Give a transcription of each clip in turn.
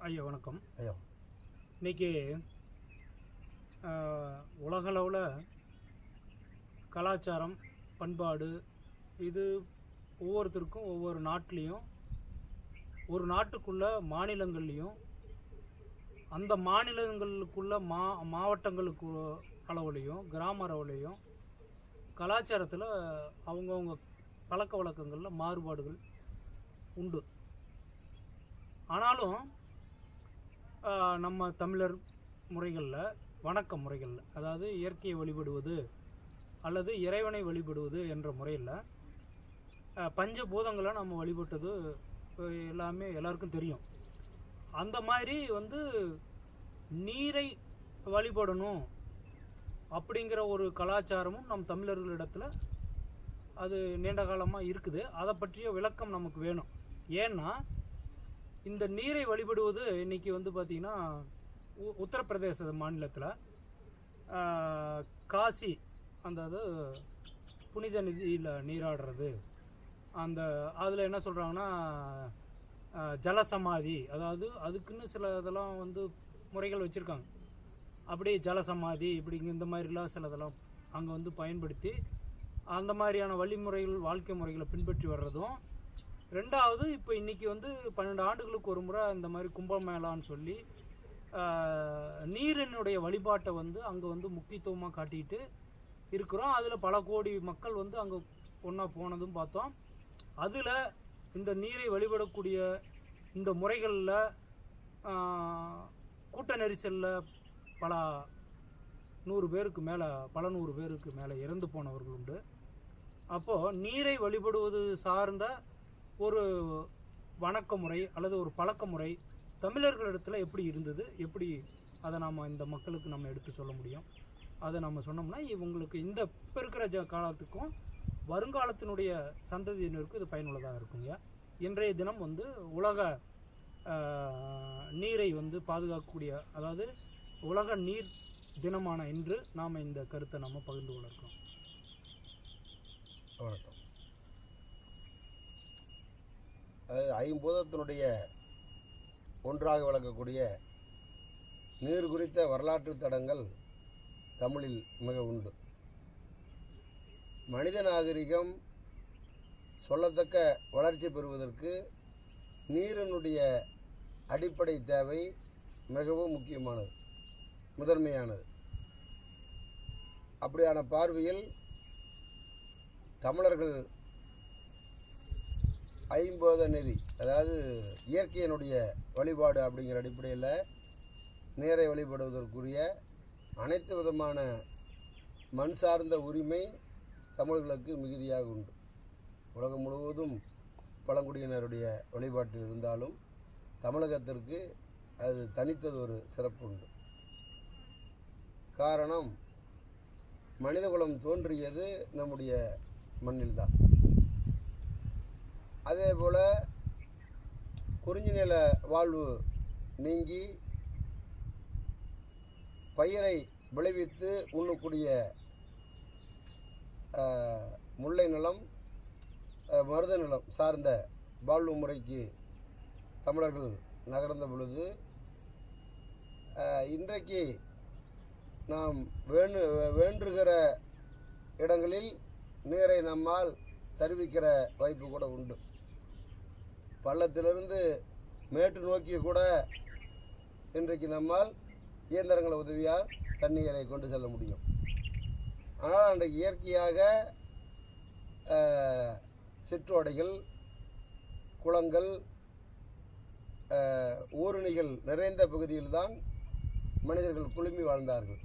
ஐயா வணக்கம். ஐயா. இன்னைக்கு உலகளவில் கலாச்சாரம் பண்பாடு இது ஒவ்வொருத்தருக்கும் ஒவ்வொரு நாட்டிலையும் ஒரு நாட்டுக்குள்ள மாநிலங்கள்லேயும் அந்த மாநிலங்களுக்குள்ள மா மாவட்டங்களுக்கு அளவுலேயும் கிராம அளவுலேயும் கலாச்சாரத்தில் அவங்கவுங்க பழக்க வழக்கங்களில் மாறுபாடுகள் உண்டு. ஆனாலும் நம்ம தமிழர் முறைகளில் வணக்க முறைகளில் அதாவது இயற்கையை வழிபடுவது அல்லது இறைவனை வழிபடுவது என்ற முறையில் பஞ்சபூதங்களை நம்ம வழிபட்டது எல்லாமே எல்லாருக்கும் தெரியும். அந்த மாதிரி வந்து நீரை வழிபடணும் அப்படிங்கிற ஒரு கலாச்சாரமும் நம் தமிழர்களிடத்தில் அது நீண்ட காலமாக இருக்குது. அதை பற்றிய விளக்கம் நமக்கு வேணும். ஏன்னா இந்த நீரை வழிபடுவது இன்றைக்கி வந்து பார்த்திங்கன்னா உ- உத்தரப்பிரதேச மாநிலத்தில் காசி அந்த அது புனித நிதியில் நீராடுறது. அந்த அதில் என்ன சொல்கிறாங்கன்னா ஜலசமாதி அதாவது அதுக்குன்னு சில இதெல்லாம் வந்து முறைகள் வச்சுருக்காங்க. அப்படி ஜலசமாதி இப்படி இந்த மாதிரிலாம் சிலதெல்லாம் அங்கே வந்து பயன்படுத்தி அந்த மாதிரியான வழிமுறைகள் வாழ்க்கை முறைகளை பின்பற்றி வர்றதும் ரெண்டாவது இப்போ இன்றைக்கி வந்து பன்னெண்டு ஆண்டுகளுக்கு ஒரு முறை இந்த மாதிரி கும்பமேளான்னு சொல்லி நீரினுடைய வழிபாட்டை வந்து அங்கே வந்து முக்கியத்துவமாக காட்டிட்டு இருக்கிறோம். அதில் பல கோடி மக்கள் வந்து அங்கே ஒன்றா போனதும் பார்த்தோம். அதில் இந்த நீரை வழிபடக்கூடிய இந்த முறைகளில் கூட்ட நெரிசலில் பல நூறு பேருக்கு மேலே பல நூறு பேருக்கு மேலே இறந்து போனவர்கள் உண்டு. அப்போது நீரை வழிபடுவது சார்ந்த ஒரு வணக்க முறை அல்லது ஒரு பழக்க முறை தமிழர்களிடத்தில் எப்படி இருந்தது? எப்படி அதை நாம் இந்த மக்களுக்கு நம்ம எடுத்து சொல்ல முடியும்? அதை நம்ம சொன்னோம்னா இவங்களுக்கு இந்த இப்போ இருக்கிற ஜ காலத்துக்கும் வருங்காலத்தினுடைய சந்ததியினருக்கு இது பயனுள்ளதாக இருக்குங்க. இன்றைய தினம் வந்து உலக நீரை வந்து பாதுகாக்கக்கூடிய அதாவது உலக நீர் தினமான இன்று நாம் இந்த கருத்தை நம்ம பகிர்ந்து கொள்ள இருக்கோம் வணக்கம் அது ஐம்பூதத்தினுடைய ஒன்றாக விளக்கக்கூடிய நீர் குறித்த வரலாற்று தடங்கள் தமிழில் மிக உண்டு. மனித நாகரிகம் சொல்லத்தக்க வளர்ச்சி பெறுவதற்கு நீரினுடைய அடிப்படை தேவை மிகவும் முக்கியமானது முதன்மையானது. அப்படியான பார்வையில் தமிழர்கள் ஐம்பது நெறி அதாவது இயற்கையினுடைய வழிபாடு அப்படிங்கிற அடிப்படையில் நீரை வழிபடுவதற்குரிய அனைத்து விதமான மண் சார்ந்த உரிமை தமிழர்களுக்கு மிகுதியாக உண்டு. உலகம் முழுவதும் பழங்குடியினருடைய வழிபாட்டில் இருந்தாலும் தமிழகத்திற்கு அது தனித்தது ஒரு சிறப்பு உண்டு. காரணம் மனிதகுலம் தோன்றியது நம்முடைய மண்ணில்தான். அதே போல் குறிஞ்சி நில வாழ்வு நீங்கி பயிரை விளைவித்து உண்ணக்கூடிய முல்லை நிலம் மருத நிலம் சார்ந்த வாழ்வு முறைக்கு தமிழர்கள் நகர்ந்த பொழுது இன்றைக்கு நாம் வேணு வேண்டுகிற இடங்களில் நீரை நம்மால் தருவிக்கிற வாய்ப்பு கூட உண்டு. பள்ளத்திலிருந்து மேட்டு நோக்கி கூட இன்றைக்கு நம்மால் இயந்திரங்கள் உதவியால் தண்ணீரை கொண்டு செல்ல முடியும். ஆனால் அன்றைக்கு இயற்கையாக சிற்றோடைகள் குளங்கள் ஊரணிகள் ஊருணிகள் நிறைந்த பகுதியில்தான் மனிதர்கள் குழுமி வாழ்ந்தார்கள்.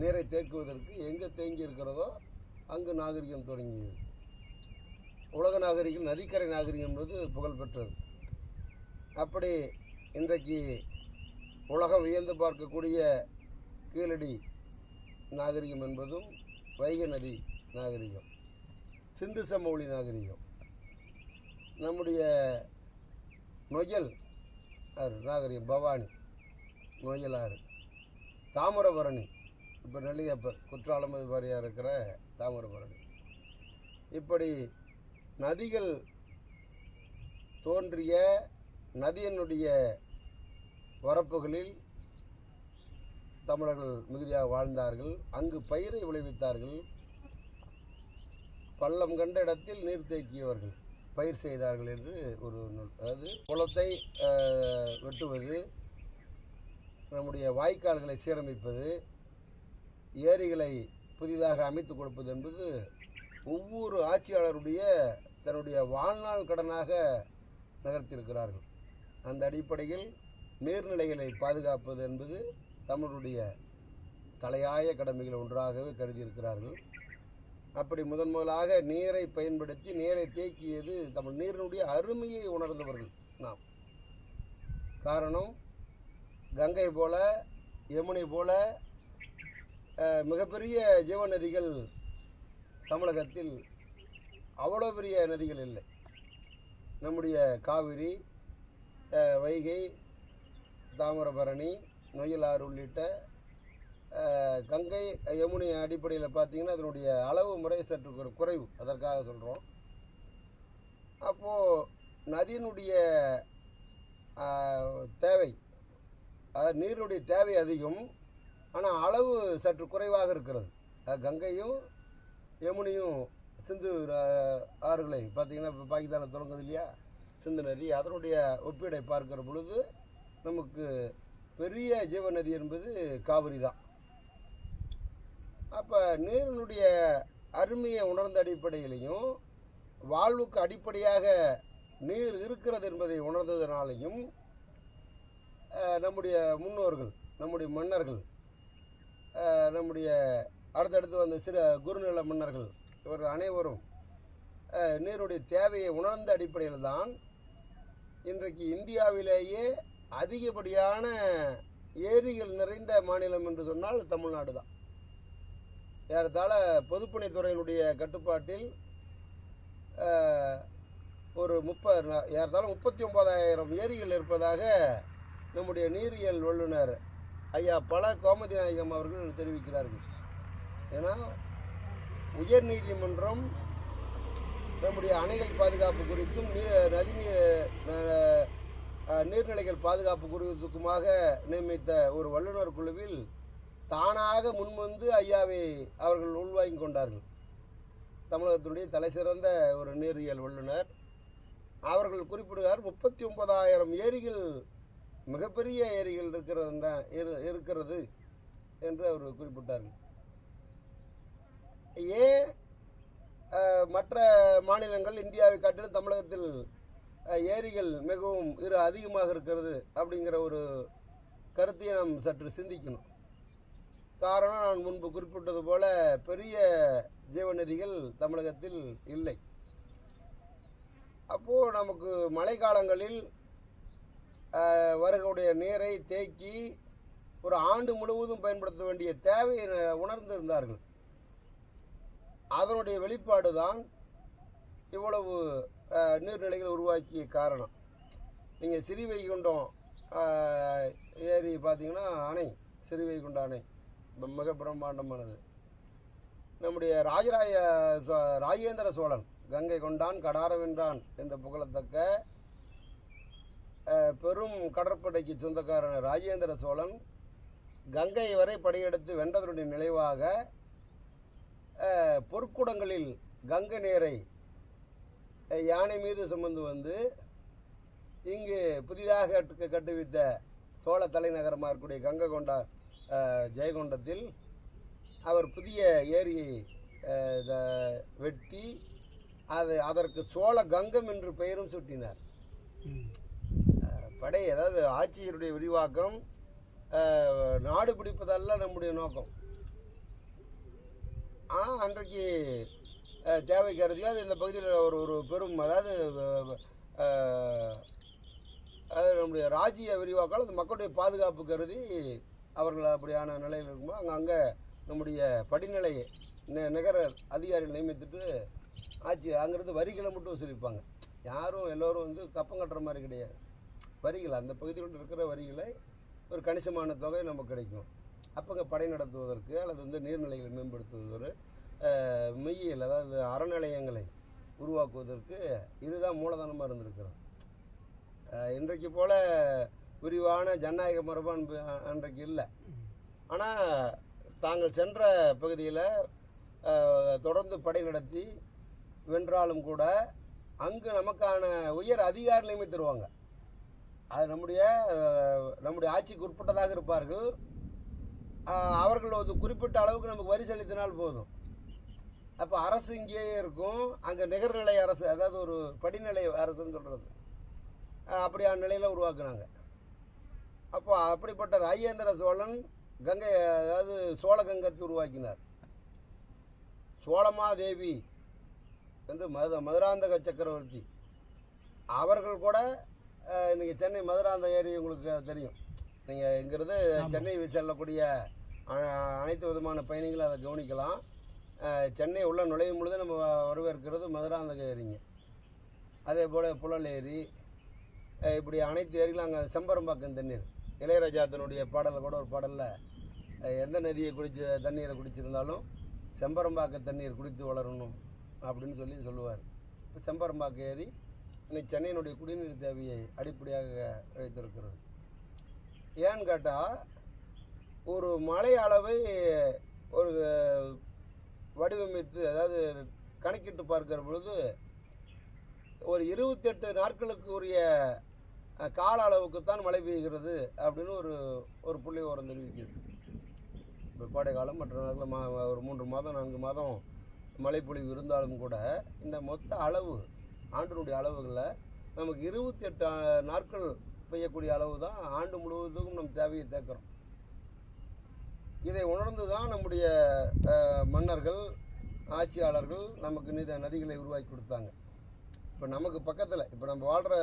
நீரை தேக்குவதற்கு எங்கே தேங்கி இருக்கிறதோ அங்கு நாகரிகம் தொடங்கியது. உலக நாகரிகம் நதிக்கரை நாகரிகம் என்பது புகழ்பெற்றது. அப்படி இன்றைக்கு உலகம் வியந்து பார்க்கக்கூடிய கீழடி நாகரிகம் என்பதும் வைகை நதி நாகரிகம் சிந்து சமவெளி நாகரிகம். நம்முடைய நொயல் ஆறு நாகரிகம் பவானி நொயல் ஆறு. தாமிரபரணி இப்போ நெல்லியப்பர் குற்றாலம் வாரியாக இருக்கிற தாமிரபரணி. இப்படி நதிகள் தோன்றிய நதியினுடைய வரப்புகளில் தமிழர்கள் மிகுதியாக வாழ்ந்தார்கள். அங்கு பயிரை விளைவித்தார்கள். பள்ளம் கண்ட இடத்தில் நீர் தேக்கியவர்கள் பயிர் செய்தார்கள் என்று ஒரு நூல். அதாவது குளத்தை வெட்டுவது நம்முடைய வாய்க்கால்களை சீரமைப்பது ஏரிகளை புதிதாக அமைத்து கொடுப்பது என்பது ஒவ்வொரு ஆட்சியாளருடைய தன்னுடைய வாழ்நாள் கடனாக நகர்த்தியிருக்கிறார்கள். அந்த அடிப்படையில் நீர்நிலைகளை பாதுகாப்பது என்பது தமிழருடைய தலையாய கடமைகள் ஒன்றாகவே கருதியிருக்கிறார்கள். அப்படி முதன் முதலாக நீரை பயன்படுத்தி நீரை தேக்கியது தமிழ் நீரினுடைய அருமையை உணர்ந்தவர்கள் நாம். காரணம் கங்கை போல யமுனை போல மிகப்பெரிய மிகப்பெரிய ஜீவநதிகள் தமிழகத்தில் அவ்வளோ பெரிய நதிகள் இல்லை. நம்முடைய காவிரி வைகை தாமிரபரணி நொய்யலாறு உள்ளிட்ட கங்கை யமுனை அடிப்படையில் பார்த்தீங்கன்னா அதனுடைய அளவு முறை சற்று குறைவு. அதற்காக சொல்கிறோம் அப்போது நதியினுடைய தேவை அதாவது நீரினுடைய தேவை அதிகம். ஆனால் அளவு சற்று குறைவாக இருக்கிறது. கங்கையும் யமுனையும் சிந்து ஆறுகளை பார்த்தீங்கன்னா இப்போ பாகிஸ்தானில் தொடங்குது இல்லையா? சிந்து நதி அதனுடைய ஒப்பீடை பார்க்கிற பொழுது நமக்கு பெரிய ஜீவநதி என்பது காவிரி தான் அப்போ நீரினுடைய அருமையை உணர்ந்த அடிப்படையிலையும் வாழ்வுக்கு அடிப்படையாக நீர் இருக்கிறது என்பதை உணர்ந்ததுனாலையும் நம்முடைய முன்னோர்கள் நம்முடைய மன்னர்கள் நம்முடைய அடுத்தடுத்து வந்த சில குருநில மன்னர்கள் இவர்கள் அனைவரும் நீருடைய தேவையை உணர்ந்த அடிப்படையில் தான் இன்றைக்கு இந்தியாவிலேயே அதிகப்படியான ஏரிகள் நிறைந்த மாநிலம் என்று சொன்னால் தமிழ்நாடு தான். ஏறத்தாழ பொதுப்பணித்துறையினுடைய கட்டுப்பாட்டில் ஒரு முப்ப ஏறத்தாழ முப்பத்தி ஒன்பதாயிரம் ஏரிகள் இருப்பதாக நம்முடைய நீரியல் வல்லுநர் ஐயா பல கோமதி நாயகம் அவர்கள் தெரிவிக்கிறார்கள். ஏன்னா உயர் நீதிமன்றம் நம்முடைய அணைகள் பாதுகாப்பு குறித்தும் நீர் நதிநீர் நீர்நிலைகள் பாதுகாப்பு குறித்துக்குமாக நியமித்த ஒரு வல்லுநர் குழுவில் தானாக முன்வந்து ஐயாவை அவர்கள் உள்வாங்கிக் கொண்டார்கள். தமிழகத்தினுடைய தலைசிறந்த ஒரு நீரியல் வல்லுனர் அவர்கள் குறிப்பிடுகிறார் முப்பத்தி ஒன்பதாயிரம் ஏரிகள் மிகப்பெரிய ஏரிகள் இருக்கிறது இருக்கிறது என்று அவர் குறிப்பிட்டார்கள். ஏன் மற்ற மாநிலங்கள் இந்தியாவை காட்டிலும் தமிழகத்தில் ஏரிகள் மிகவும் இரு அதிகமாக இருக்கிறது அப்படிங்கிற ஒரு கருத்தை நாம் சற்று சிந்திக்கணும். காரணம் நான் முன்பு குறிப்பிட்டது போல பெரிய ஜீவநதிகள் தமிழகத்தில் இல்லை. அப்போது நமக்கு மழைக்காலங்களில் காலங்களில் வரக்கூடிய நீரை தேக்கி ஒரு ஆண்டு முழுவதும் பயன்படுத்த வேண்டிய தேவையை ந- உணர்ந்திருந்தார்கள். அதனுடைய வெளிப்பாடு தான் இவ்வளவு நீர்நிலைகள் உருவாக்கிய காரணம். நீங்கள் சிறிவைகுண்டம் வைகுண்டம் ஏரி பார்த்தீங்கன்னா அணை சிறிவைகுண்ட அணை. மிக பிரம்மாண்டமானது. நம்முடைய ராஜராய சோ- ராஜேந்திர சோழன் கங்கை கொண்டான் கடாரம் என்ற என்று புகழத்தக்க பெரும் கடற்படைக்கு சொந்தக்காரன் ராஜேந்திர சோழன் கங்கை வரை படையெடுத்து வென்றதனுடைய நினைவாக பொற்குடங்களில் கங்கை நீரை யானை மீது சுமந்து வந்து இங்கு புதிதாக கட்டுவித்த சோழ தலைநகரமாக இருக்கக்கூடிய கங்கை கொண்ட ஜெயகொண்டத்தில் அவர் புதிய ஏரியை வெட்டி அது அதற்கு சோழ கங்கம் என்று பெயரும் சூட்டினார். படை அதாவது ஆட்சியருடைய விரிவாக்கம் நாடு பிடிப்பதல்ல நம்முடைய நோக்கம். ஆனால் அன்றைக்கு தேவை கருதியோ அது இந்த பகுதியில் ஒரு ஒரு பெரும் அதாவது அது அதாவது நம்முடைய ராஜ்ய விரிவாக்கால் அது மக்களுடைய பாதுகாப்பு கருதி அவர்கள் அப்படியான நிலையில் இருக்கும்போது அங்கே அங்கே நம்முடைய படிநிலை நி- நிகர அதிகாரிகள் நியமித்துட்டு ஆட்சி அங்கேருந்து வரிகளை மட்டும் வசூலிப்பாங்க. யாரும் எல்லோரும் வந்து கப்பம் கட்டுற மாதிரி கிடையாது. வரிகள் அந்த பகுதியில் இருக்கிற வரிகளை ஒரு கணிசமான தொகை நமக்கு கிடைக்கும். அப்போ படை நடத்துவதற்கு அல்லது வந்து நீர்நிலைகளை மேம்படுத்துவது மெய்யியல் அதாவது அறநிலையங்களை உருவாக்குவதற்கு இதுதான் மூலதனமாக இருந்திருக்கிறோம் இன்றைக்கு போல விரிவான ஜனநாயக மரபு அன்றைக்கு இல்லை. ஆனால் தாங்கள் சென்ற பகுதியில் தொடர்ந்து படை நடத்தி வென்றாலும் கூட அங்கு நமக்கான உயர் அதிகார தருவாங்க. அது நம்முடைய நம்முடைய ஆட்சிக்கு உட்பட்டதாக இருப்பார்கள். அவர்கள் ஒரு குறிப்பிட்ட அளவுக்கு நமக்கு வரி செலுத்தினால் போதும். அப்போ அரசு இங்கேயே இருக்கும். அங்கே நிகர்நிலை அரசு அதாவது ஒரு படிநிலை அரசுன்னு சொல்கிறது அப்படியான நிலையில் உருவாக்குனாங்க. அப்போ அப்படிப்பட்ட ராஜேந்திர சோழன் கங்கை அதாவது சோழகங்கத்தை உருவாக்கினார். சோழமாதேவி என்று மது மதுராந்தக சக்கரவர்த்தி. அவர்கள் கூட இன்றைக்கி சென்னை மதுராந்தகம் ஏரி உங்களுக்கு தெரியும். நீங்கள் ஆமா. சென்னை செல்லக்கூடிய அனைத்து விதமான பயணிகளும் அதை கவனிக்கலாம். சென்னை உள்ள நுழையும் பொழுது நம்ம வரவேற்கிறது மதுராந்தக ஏரிங்க அதே போல் புழல் ஏரி இப்படி அனைத்து ஏரிகளும் அங்கே செம்பரம்பாக்கம் தண்ணீர். இளையராஜா தன்னுடைய பாடலில் கூட ஒரு பாடலில் எந்த நதியை குடிச்ச தண்ணீரை குடிச்சிருந்தாலும் செம்பரம்பாக்க தண்ணீர் குடித்து வளரணும் அப்படின்னு சொல்லி சொல்லுவார். இப்போ செம்பரம்பாக்க ஏரி இன்னைக்கு சென்னையினுடைய குடிநீர் தேவையை அடிப்படையாக வைத்திருக்கிறது. ஏன்னு கேட்டால் ஒரு மழை அளவை ஒரு வடிவமைத்து அதாவது கணக்கிட்டு பார்க்கிற பொழுது ஒரு இருபத்தெட்டு நாட்களுக்கு உரிய கால அளவுக்கு தான் மழை பெய்கிறது அப்படின்னு ஒரு ஒரு புள்ளி உரம் தெரிவிக்குது. இப்போ கோடை காலம் மற்ற நாட்களில் மா ஒரு மூன்று மாதம் நான்கு மாதம் மழைப்பொழிவு இருந்தாலும் கூட இந்த மொத்த அளவு ஆண்டினுடைய அளவுகளில் நமக்கு இருபத்தெட்டு நாட்கள் பெய்யக்கூடிய அளவு தான் ஆண்டு முழுவதுக்கும் நம் தேவையை தேக்கிறோம். இதை உணர்ந்து தான் நம்முடைய மன்னர்கள் ஆட்சியாளர்கள் நமக்கு நித நதிகளை உருவாக்கி கொடுத்தாங்க. இப்போ நமக்கு பக்கத்தில் இப்போ நம்ம வாழ்கிற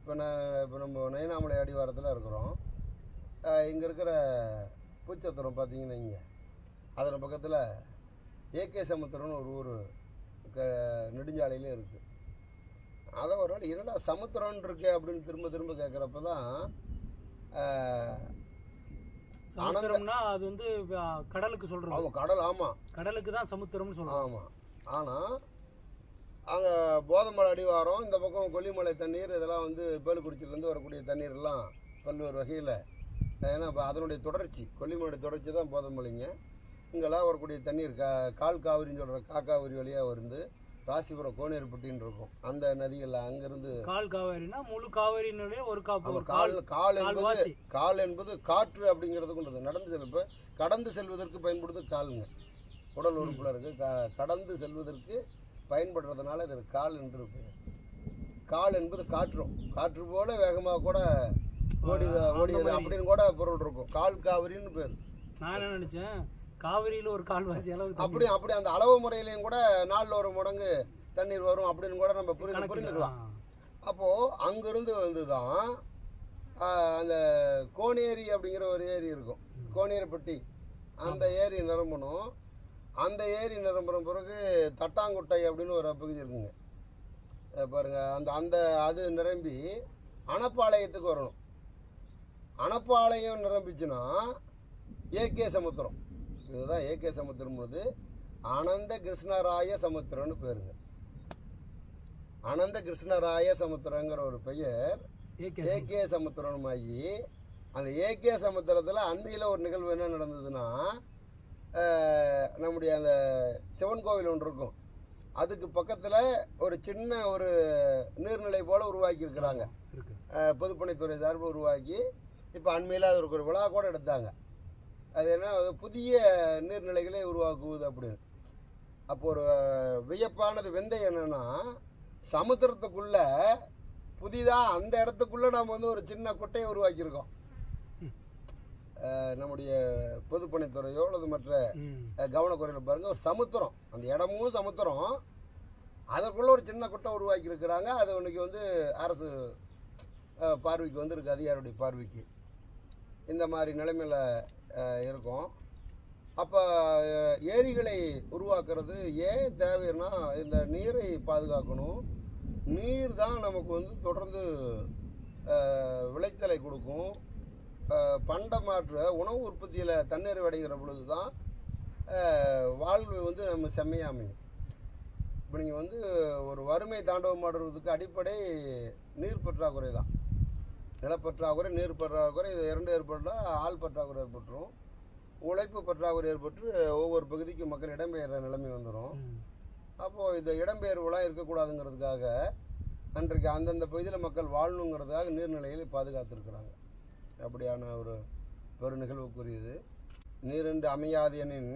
இப்போ நான் இப்போ நம்ம நயனாமலை அடிவாரத்தில் இருக்கிறோம். இங்கே இருக்கிற பூச்சத்திரம் பார்த்தீங்கன்னா இங்கே அதன் பக்கத்தில் ஏகே சமுத்திரம்னு ஒரு ஊர் க நெடுஞ்சாலையிலே இருக்குது அதை ஒரு நாள் என்னடா சமுத்திரம்னு இருக்கே அப்படின்னு திரும்ப திரும்ப கேட்குறப்ப தான் சமுத்திரம்னா அது வந்து கடலுக்கு சொல்றது. ஆமாம் கடல் ஆமாம் கடலுக்கு தான் சமுத்திரம்னு சொல்றோம். ஆமாம் ஆனால் அங்கே போதமலை அடிவாரம் இந்த பக்கம் கொல்லிமலை தண்ணீர் இதெல்லாம் வந்து பேலுக்குறிச்சியிலேருந்து வரக்கூடிய தண்ணீர் எல்லாம் பல்வேறு வகையில் ஏன்னா இப்போ அதனுடைய தொடர்ச்சி கொல்லிமலை தொடர்ச்சி தான் போதமலைங்க. இங்கெல்லாம் வரக்கூடிய தண்ணீர் கா கால் காவிரின்னு சொல்கிற காக்காவிரி வழியாக வந்து ராசிபுரம் கோனேரிப்பட்டின்னு இருக்கும். அந்த நதிகளில் அங்கேருந்து கால் காவேரினா முழு காவேரினுடைய ஒரு காப்பு கால் கால் என்பது. கால் என்பது காற்று அப்படிங்கிறது கொண்டது நடந்து செல்வ கடந்து செல்வதற்கு பயன்படுது காலுங்க. உடல் உறுப்புல இருக்கு. க- கடந்து செல்வதற்கு பயன்படுறதுனால இது கால் என்று பெயர். கால் என்பது காற்றும். காற்று போல வேகமாக கூட ஓடி ஓடியது. அப்படின்னு கூட பொருள் இருக்கும். கால் காவிரின்னு பேர். நான் என்ன நினைச்சேன்? காவிரியில ஒரு கால்வாசி அளவு அப்படி அப்படி அந்த அளவு முறையிலையும் கூட நாளில் ஒரு மடங்கு தண்ணீர் வரும் அப்படின்னு கூட நம்ம புரிந்து கணக்கு புரிந்துக்கலாம் அப்போது அங்கிருந்து வந்து தான் அந்த கோனேரி அப்படிங்கிற ஒரு ஏரி இருக்கும். கோனேரிப்பட்டி. அந்த ஏரி நிரம்பணும். அந்த ஏரி நிரம்புற பிறகு தட்டாங்குட்டை அப்படின்னு ஒரு பகுதி இருக்குங்க. பாருங்க அந்த அந்த அது நிரம்பி அணப்பாளையத்துக்கு வரணும். அணப்பாளையம் நிரம்பிச்சுன்னா ஏகே சமுத்திரம். இதுதான் ஏகே சமுத்திரம்னது அனந்த கிருஷ்ணராய சமுத்திரம்னு பேருங்க. அனந்த கிருஷ்ணராய சமுத்திரங்கிற ஒரு பெயர் ஏகே சமுத்திரமாகி அந்த ஏகே சமுத்திரத்தில் அண்மையில் ஒரு நிகழ்வு என்ன நடந்ததுன்னா நம்முடைய அந்த சிவன் கோவில் ஒன்று இருக்கும். அதுக்கு பக்கத்தில் ஒரு சின்ன ஒரு நீர்நிலை போல் உருவாக்கி இருக்கிறாங்க பொதுப்பணித்துறை சார்பு உருவாக்கி இப்போ அண்மையில் அது ஒரு விழா கூட எடுத்தாங்க. அது என்ன புதிய நீர்நிலைகளை உருவாக்குவது அப்படின்னு. அப்போ ஒரு வியப்பானது வெந்தை என்னன்னா சமுத்திரத்துக்குள்ள புதிதாக அந்த இடத்துக்குள்ள நாம் வந்து ஒரு சின்ன குட்டையை உருவாக்கியிருக்கோம். நம்முடைய பொதுப்பணித்துறையோ அல்லது மற்ற கவனக்குறையில் பாருங்கள் ஒரு சமுத்திரம். அந்த இடமும் சமுத்திரம். அதற்குள்ள ஒரு சின்ன குட்டை உருவாக்கி இருக்கிறாங்க அது இன்னைக்கு வந்து அரசு பார்வைக்கு வந்திருக்கு அதிகாரியுடைய பார்வைக்கு. இந்த மாதிரி நிலைமையில் இருக்கும். அப்போ ஏரிகளை உருவாக்குறது ஏன் தேவைன்னா இந்த நீரை பாதுகாக்கணும். நீர் தான் நமக்கு வந்து தொடர்ந்து விளைச்சலை கொடுக்கும். பண்டை பண்டமாற்ற உணவு உற்பத்தியில் தண்ணீர் அடைகிற பொழுது தான் வாழ்வு வந்து நம்ம செம்மையாக அமையும். இப்போ நீங்கள் வந்து ஒரு வறுமை தாண்டவம் ஆடுறதுக்கு அடிப்படை நீர் பற்றாக்குறை தான். நிலப்பற்றாக்குறை நீர் பற்றாக்குறை இது இரண்டு ஏற்பட்டால் ஆள் பற்றாக்குறை ஏற்பட்டுரும். உழைப்பு பற்றாக்குறை ஏற்பட்டு ஒவ்வொரு பகுதிக்கும் மக்கள் இடம்பெயர்ற நிலைமை வந்துடும். அப்போது இந்த இடம்பெயர்வுலாம் இருக்கக்கூடாதுங்கிறதுக்காக அன்றைக்கு அந்தந்த பகுதியில் மக்கள் வாழணுங்கிறதுக்காக நீர்நிலைகளை பாதுகாத்துருக்குறாங்க. அப்படியான ஒரு பெரு நிகழ்வுக்குரியது நீரின்றி அமையாது எனின்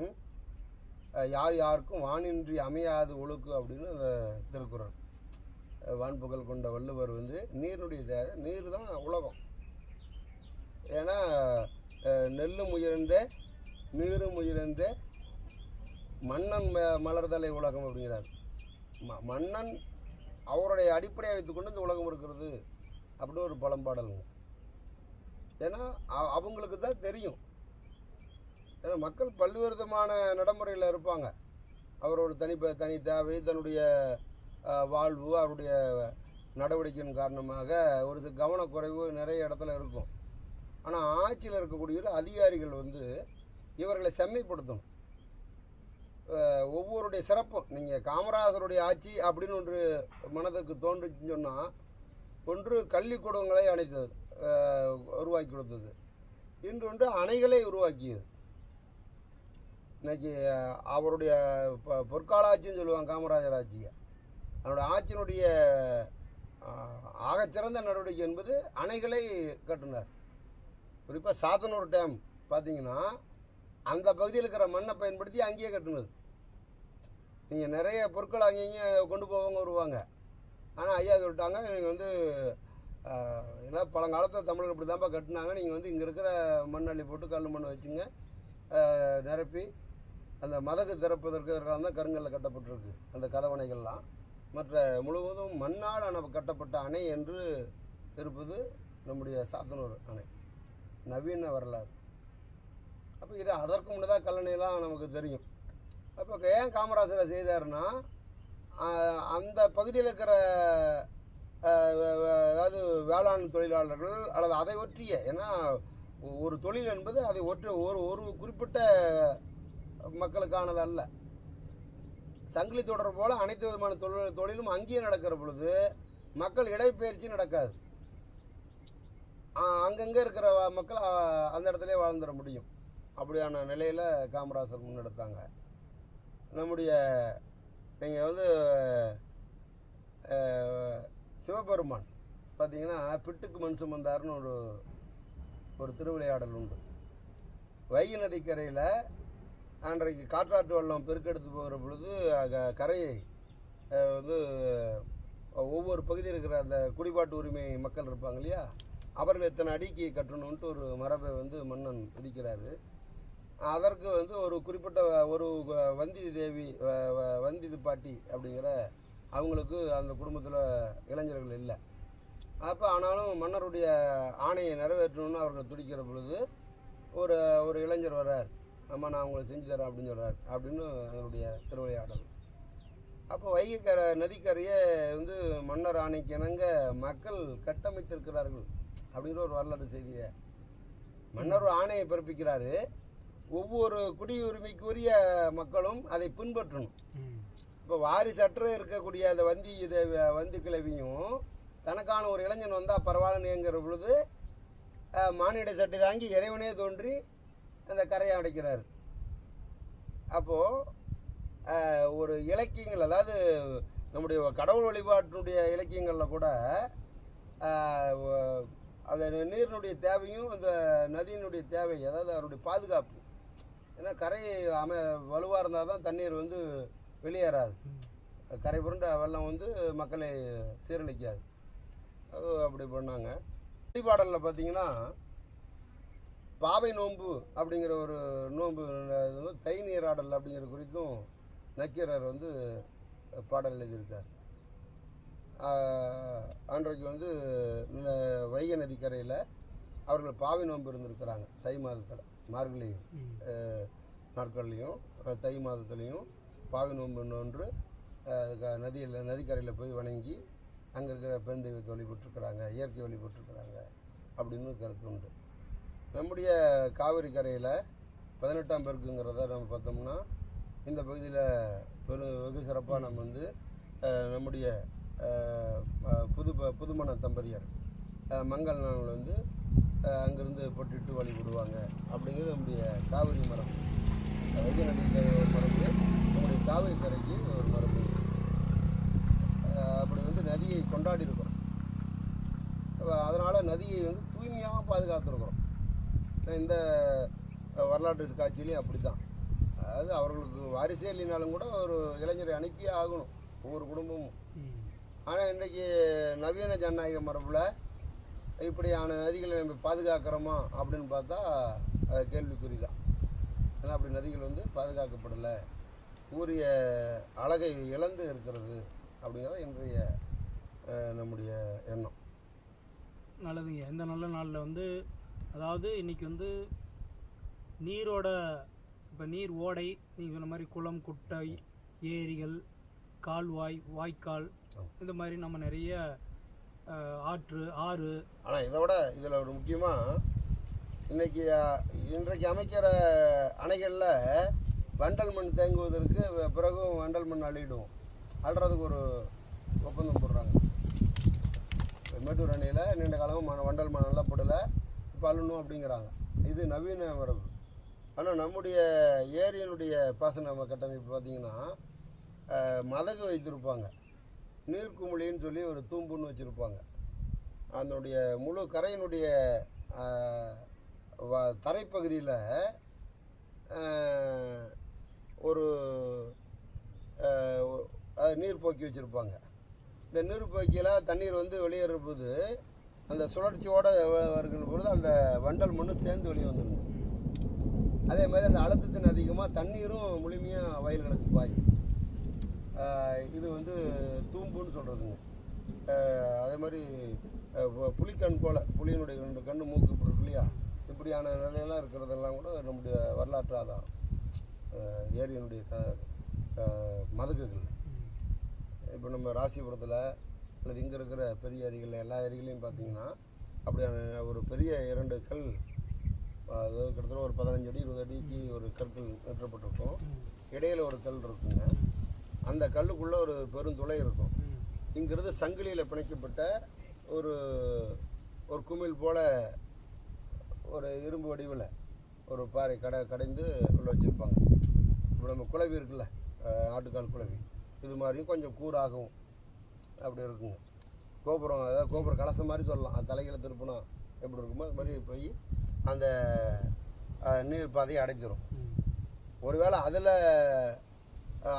அஹ், யார் யாருக்கும் வானின்றி அமையாது ஒழுக்கு அப்படின்னு அந்த திருக்குறள். வான்புகழ் கொண்ட வள்ளுவர் வந்து நீரினுடைய தேவை நீர் தான் உலகம். ஏன்னா நெல்லும் உயிரென்ற நீரும் உயிரென்ற மன்னன் ம- மலர்தலை உலகம் அப்படிங்கிறார். ம மன்னன் அவருடைய அடிப்படையை வைத்துக்கொண்டு இந்த உலகம் இருக்கிறது அப்படின்னு ஒரு பழம்பாடலுங்க. ஏன்னா அவங்களுக்கு தான் தெரியும். ஏன்னா மக்கள் பல்வேறு விதமான நடைமுறையில் இருப்பாங்க. அவரோட தனி தனி தேவை தன்னுடைய வாழ்வு அவருடைய நடவடிக்கையின் காரணமாக ஒரு கவனக்குறைவு நிறைய இடத்துல இருக்கும். ஆனால் ஆட்சியில் இருக்கக்கூடிய அதிகாரிகள் வந்து இவர்களை செம்மைப்படுத்தணும் ஒவ்வொருடைய சிறப்பும். நீங்கள் காமராஜருடைய ஆட்சி அப்படின்னு ஒன்று மனதுக்கு தோன்றுச்சுன்னு சொன்னால் ஒன்று கள்ளிக்கூடங்களை அணைத்தது உருவாக்கி கொடுத்தது. இன்னொன்று அணைகளை உருவாக்கியது. இன்னைக்கு அவருடைய பொ- பொற்கால ஆட்சின்னு சொல்லுவாங்க காமராஜர் ஆட்சியை. அதனுடைய ஆட்சியினுடைய ஆகச்சிறந்த நடவடிக்கை என்பது அணைகளை கட்டினார். குறிப்பாக சாத்தனூர் டேம் பார்த்தீங்கன்னா அந்த பகுதியில் இருக்கிற மண்ணை பயன்படுத்தி அங்கேயே கட்டுனது. நீங்கள் நிறைய பொருட்கள் அங்கேயும் கொண்டு போவாங்க வருவாங்க. ஆனால் ஐயா சொல்லிட்டாங்க நீங்கள் வந்து எல்லாம் பழங்காலத்தில் தமிழர்கள் இப்படி தான்ப்பா கட்டினாங்க. நீங்கள் வந்து இங்கே இருக்கிற மண்ணள்ளி போட்டு கல் மண் வச்சுங்க நிரப்பி அந்த மதகு திறப்பதற்கு தான் கருங்கல்ல கட்டப்பட்டிருக்கு அந்த கதவணைகள்லாம். மற்ற முழுவதும் மண்ணால் அணை கட்டப்பட்ட அணை என்று இருப்பது நம்முடைய சாத்தனூர் அணை. நவீன வரலாறு. அப்போ இது அதற்கு முன்னதாக கல்லணையெல்லாம் நமக்கு தெரியும். அப்போ ஏன் காமராஜரை செய்தாருன்னா அந்த பகுதியில் இருக்கிற அதாவது வேளாண் தொழிலாளர்கள் அல்லது அதை ஒற்றிய ஏன்னா ஒரு தொழில் என்பது அதை ஒற்ற ஒரு ஒரு குறிப்பிட்ட மக்களுக்கானது அல்ல சங்கிலி தொடர் போல அனைத்து விதமான தொழில் தொழிலும் அங்கேயே நடக்கிற பொழுது மக்கள் இடைப்பயிற்சி நடக்காது. அங்கங்கே இருக்கிற மக்கள் அந்த இடத்துல வாழ்ந்துட முடியும். அப்படியான நிலையில் காமராசர் முன்னெடுத்தாங்க. நம்முடைய நீங்கள் வந்து சிவபெருமான் பார்த்தீங்கன்னா பிட்டுக்கு மண் சுமந்தார்னு ஒரு ஒரு திருவிளையாடல் உண்டு. வைகை நதிக்கரையில் அன்றைக்கு காற்றாற்று வெள்ளம் பெருக்கெடுத்து போகிற பொழுது கரையை வந்து ஒவ்வொரு பகுதியில் இருக்கிற அந்த குடிபாட்டு உரிமை மக்கள் இருப்பாங்க இல்லையா? அவர்கள் இத்தனை அடிக்கு கட்டணுன்ட்டு ஒரு மரபை வந்து மன்னன் விதிக்கிறாரு. அதற்கு வந்து ஒரு குறிப்பிட்ட ஒரு வந்தி தேவி வ- வந்தி பாட்டி அப்படிங்கிற அவங்களுக்கு அந்த குடும்பத்தில் இளைஞர்கள் இல்லை. அப்போ ஆனாலும் மன்னருடைய ஆணையை நிறைவேற்றணும்னு அவர்கள் துடிக்கிற பொழுது ஒரு ஒரு இளைஞர் வர்றார். அம்மா நான் உங்களுக்கு செஞ்சு தரேன் அப்படின்னு சொல்கிறார் அப்படின்னு அதனுடைய திருவிளையாடல். அப்போ வைகைக்கரை நதிக்கரையை வந்து மன்னர் ஆணைக்கு இணங்க மக்கள் கட்டமைத்திருக்கிறார்கள் அப்படிங்கிற ஒரு வரலாற்று செய்தியை. மன்னர் ஆணையை பிறப்பிக்கிறாரு. ஒவ்வொரு குடியுரிமைக்குரிய மக்களும் அதை பின்பற்றணும். இப்போ வாரிசற்று இருக்கக்கூடிய அந்த வந்தி இது வந்தி கிழவியும் தனக்கான ஒரு இளைஞன் வந்தால் பரவாயில்லங்கிற பொழுது மானிட சட்டை தாங்கி இறைவனே தோன்றி அந்த கரையை அடைக்கிறார். அப்போது ஒரு இலக்கியங்கள் அதாவது நம்முடைய கடவுள் வழிபாட்டினுடைய இலக்கியங்களில் கூட அந்த நீரினுடைய தேவையும் அந்த நதியினுடைய தேவை அதாவது அதனுடைய பாதுகாப்பு. ஏன்னா கரை அமை வலுவாக இருந்தால் தான் தண்ணீர் வந்து வெளியேறாது. கரை புரண்ட வெள்ளம் வந்து மக்களை சீரழிக்காது. அது அப்படி பண்ணாங்க. வழிபாடலில் பார்த்தீங்கன்னா பாவை நோன்பு அப்படிங்கிற ஒரு நோன்பு அது வந்து தை நீராடல் அப்படிங்கிற குறித்தும் நக்கீரர் வந்து பாடல் எழுதியிருக்கார். அன்றைக்கு வந்து வைகை நதிக்கரையில் அவர்கள் பாவை நோன்பு இருந்திருக்கிறாங்க. தை மாதத்தில் மார்கழி நாட்கள்லையும் தை மாதத்துலேயும் பாவி நோன்பு நோன்று நதியில் நதிக்கரையில் போய் வணங்கி அங்கே இருக்கிற பெண் தெய்வத்தை வழிபட்டுருக்குறாங்க இயற்கை வழிபட்டுருக்குறாங்க அப்படின்னு கருத்து உண்டு. நம்முடைய காவிரி கரையில் பதினெட்டாம் பெருக்குங்கிறத நம்ம பார்த்தோம்னா இந்த பகுதியில் பெரு வெகு சிறப்பாக நம்ம வந்து நம்முடைய புது ப- புதுமண தம்பதியர் மங்கள் நாள் வந்து அங்கேருந்து பொட்டிட்டு வழிபடுவாங்க அப்படிங்கிறது நம்முடைய காவிரி மரம். அஹ், ஒரு மரபு. நம்முடைய காவிரி கரைக்கு ஒரு மரபு. அப்படி வந்து நதியை கொண்டாடி இருக்கிறோம். அதனால் நதியை வந்து தூய்மையாக பாதுகாத்துருக்குறோம். இந்த வரலாற்று காட்சியிலையும் அப்படி தான் அதாவது அவர்களுக்கு வாரிசே இல்லைனாலும் கூட ஒரு இளைஞரை அனுப்பியே ஆகணும் ஒவ்வொரு குடும்பமும். ஆனால் இன்றைக்கி நவீன ஜனநாயக மரபில் இப்படியான நதிகளை நம்ம பாதுகாக்கிறோமா அப்படின்னு பார்த்தா அது கேள்விக்குறி தான் ஏன்னா அப்படி நதிகள் வந்து பாதுகாக்கப்படலை. உரிய அழகை இழந்து இருக்கிறது அப்படிங்கிறது இன்றைய நம்முடைய எண்ணம். நல்லதுங்க. இந்த நல்ல நாளில் வந்து அதாவது இன்னைக்கு வந்து நீரோட இப்போ நீர் ஓடை நீங்கள் சொன்ன மாதிரி குளம் குட்டை ஏரிகள் கால்வாய் வாய்க்கால். இந்த மாதிரி நம்ம நிறைய ஆற்று ஆறு. ஆனால் இதை விட இதில் ஒரு முக்கியமாக இன்னைக்கு அஹ், இன்றைக்கு அமைக்கிற அணைகளில் வண்டல் மண் தேங்குவதற்கு பிறகும் வண்டல் மண் அள்ளிடுவோம். அள்ளுறதுக்கு ஒரு ஒப்பந்தம் போடுறாங்க. மேட்டூர் அணையில் நீண்ட காலமாக மண் வண்டல் மண் நல்லா போடலை. இப்போ அப்படிங்கிறாங்க. இது நவீன மரபு. ஆனால் நம்முடைய ஏரியனுடைய பாசன கட்டமைப்பு பார்த்தீங்கன்னா மதகு வைத்திருப்பாங்க. நீர்க்குமிழின்னு சொல்லி ஒரு தூம்புன்னு வச்சுருப்பாங்க. அதனுடைய முழு கரையினுடைய வ- தரைப்பகுதியில் ஒரு நீர் போக்கி வச்சுருப்பாங்க. இந்த நீர் போக்கியில் தண்ணீர் வந்து வெளியேறும்போது போது அந்த சுழற்சியோட வருகிற பொழுது அந்த வண்டல் மண்ணு சேர்ந்து வெளியே வந்துடும் அதே மாதிரி அந்த அழுத்தத்தின் அதிகமாக தண்ணீரும் முழுமையாக வயல்களுக்கு பாயும் இது வந்து தூம்புன்னு சொல்கிறதுங்க அதே மாதிரி புலிக்கண் போல புலியினுடைய ரெண்டு கண்ணு மூக்கு இப்படி இல்லையா? இப்படியான நிலையெல்லாம் இருக்கிறதெல்லாம் கூட நம்முடைய வரலாற்று ஆதாரம். ஏரியினுடைய க மதகுகள். இப்போ நம்ம ராசிபுரத்தில் அல்லது இங்கே இருக்கிற பெரிய ஏரிகளில் எல்லா ஏரிகளையும் பார்த்தீங்கன்னா அப்படியான ஒரு பெரிய இரண்டு கல் அதாவது கிட்டத்தட்ட ஒரு பதினஞ்சு அடி இருபது அடிக்கு ஒரு கற்கள் நிறுத்தப்பட்டிருக்கும். இடையில ஒரு கல் இருக்குங்க. அந்த கல்லுக்குள்ளே ஒரு பெருந்துளை இருக்கும். இங்கிருந்து சங்கிலியில் பிணைக்கப்பட்ட ஒரு ஒரு குமிழ் போல ஒரு இரும்பு வடிவில் ஒரு பாறை கடை கடைந்து உள்ள வச்சுருப்பாங்க. இப்போ நம்ம குழவி இருக்குல்ல ஆட்டுக்கால் குழவி. இது மாதிரியும் கொஞ்சம் கூறாகவும் அப்படி இருக்குங்க. கோபுரம் அதாவது கோபுரம் கலசம் மாதிரி சொல்லலாம். அந்த தலைகளை திருப்பினா எப்படி இருக்குமோ அது மாதிரி போய் அந்த நீர் பாதையை அடைச்சிரும் ஒருவேளை அதில்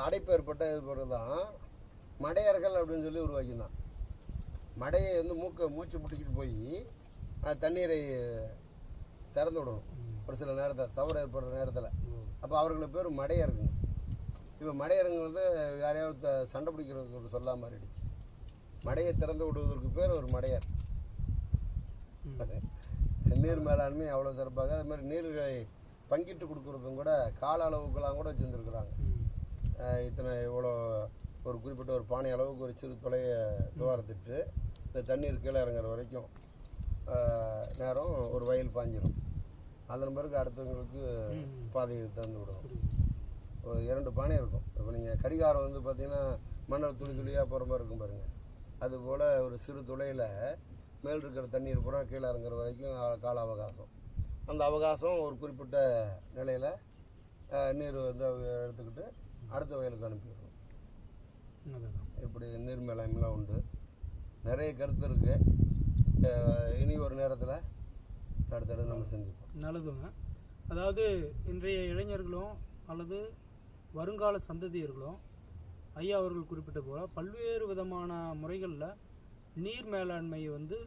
அடைப்பு ஏற்பட்ட பிறகு தான் மடையர்கள் அப்படின்னு சொல்லி உருவாக்கியிருந்தான். மடையை வந்து மூக்கை மூச்சு பிடிச்சிட்டு போய் தண்ணீரை திறந்து விடணும். ஒரு சில நேரத்தில் தவறு ஏற்படுற நேரத்தில். அப்போ அவர்களுக்கு பேர் மடையருங்க. இப்போ மடையருங்கிறது யாரையாவது சண்டை பிடிக்கிறதுக்கு ஒரு சொல்லா மாறிடுச்சு. மடையை திறந்து விடுவதற்கு பேர் ஒரு மடையர். நீர் மேலாண்மை அவ்வளோ சிறப்பாக அது மாதிரி நீர்களை பங்கிட்டு கொடுக்குறதும் கூட கால அளவுக்கெல்லாம் கூட வச்சுருந்துருக்குறாங்க. இத்தனை இவ்வளோ ஒரு குறிப்பிட்ட ஒரு பானை அளவுக்கு ஒரு சிறு தொலையை துவாரத்திட்டு இந்த தண்ணீர் கீழே இறங்குற வரைக்கும் நேரம் ஒரு வயல் பாஞ்சிரும் அதன் பிறகு அடுத்தவங்களுக்கு. பாதையை திறந்து புரியுது. ஒரு இரண்டு பானை இருக்கும் இப்போ நீங்கள் கடிகாரம் வந்து பார்த்தீங்கன்னா மணல் துளி துளியாக போகிற மாதிரி இருக்கும் பாருங்கள் அதுபோல் ஒரு சிறு துளையில் மேல் இருக்கிற தண்ணீர் பூரா கீழே இறங்குற வரைக்கும் கால அவகாசம். அந்த அவகாசம் ஒரு குறிப்பிட்ட நிலையில் நீர் வந்து எடுத்துக்கிட்டு அடுத்த வயலுக்கு அனுப்பிடுறோம். அதுதான். இப்படி நீர் மேலாண்மைலாம் உண்டு. நிறைய கருத்து இருக்குது இனி ஒரு நேரத்தில் அடுத்தடுத்து நம்ம சந்திப்போம். நல்லதுங்க. அதாவது இன்றைய இளைஞர்களும் அல்லது வருங்கால சந்ததியர்களும் ஐயா அவர்கள் குறிப்பிட்ட போல பல்வேறு விதமான முறைகளில் நீர் மேலாண்மையை வந்து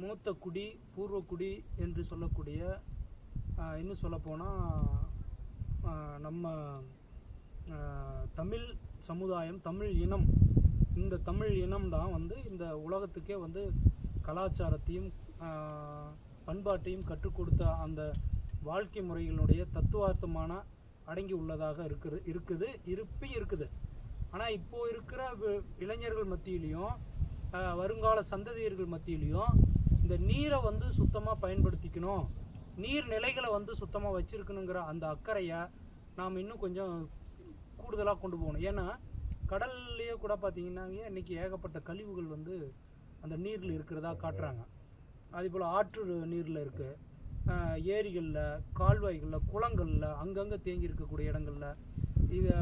மூத்த குடி பூர்வக்குடி என்று சொல்லக்கூடிய இன்னும் சொல்லப்போனால் நம்ம தமிழ் சமுதாயம் தமிழ் இனம் இந்த தமிழ் இனம் தான் வந்து இந்த உலகத்துக்கே வந்து கலாச்சாரத்தையும் பண்பாட்டையும் கற்றுக் கொடுத்த அந்த வாழ்க்கை முறைகளுடைய தத்துவார்த்தமான அடங்கி உள்ளதாக இருக்குது இருக்குது இருப்பி இருக்குது. ஆனால் இப்போ இருக்கிற இளைஞர்கள் மத்தியிலையும் வருங்கால சந்ததியர்கள் மத்தியிலையும் இந்த நீரை வந்து சுத்தமாக பயன்படுத்திக்கணும். நீர் நிலைகளை வந்து சுத்தமாக வச்சுருக்கணுங்கிற அந்த அக்கறையை நாம் இன்னும் கொஞ்சம் கூடுதலாக கொண்டு போகணும். ஏன்னா கடல்லையே கூட பார்த்தீங்கன்னாங்க இன்றைக்கி ஏகப்பட்ட கழிவுகள் வந்து அந்த நீரில் இருக்கிறதா காட்டுறாங்க. அதேபோல் ஆற்று நீரில் இருக்குது ஏரிகளில் கால்வாய்களில் குளங்களில் அங்கங்கே தேங்கி இருக்கக்கூடிய இடங்களில் இது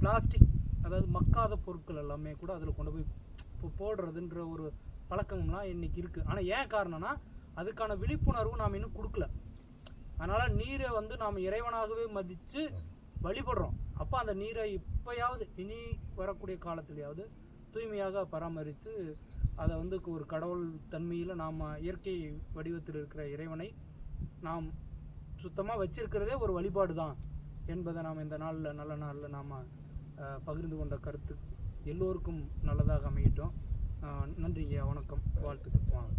பிளாஸ்டிக் அதாவது மக்காத பொருட்கள் எல்லாமே கூட அதில் கொண்டு போய் இப்போ போடுறதுன்ற ஒரு பழக்கம்லாம் இன்னைக்கு இருக்குது ஆனால் ஏன் காரணம்னா அதுக்கான விழிப்புணர்வு நாம் இன்னும் கொடுக்கல. அதனால் நீரை வந்து நாம் இறைவனாகவே மதித்து வழிபடுறோம். அப்போ அந்த நீரை இப்போயாவது இனி வரக்கூடிய காலத்திலேயாவது தூய்மையாக பராமரித்து அதை வந்து ஒரு கடவுள் தன்மையில் நாம் இயற்கை வடிவத்தில் இருக்கிற இறைவனை நாம் சுத்தமாக வச்சிருக்கிறதே ஒரு வழிபாடு தான் என்பதை நாம் இந்த நாளில் நல்ல நாளில் நாம் பகிர்ந்து கொண்ட கருத்து எல்லோருக்கும் நல்லதாக அமையட்டும். நன்றிங்க வணக்கம் வாழ்த்துக்கள். வாங்க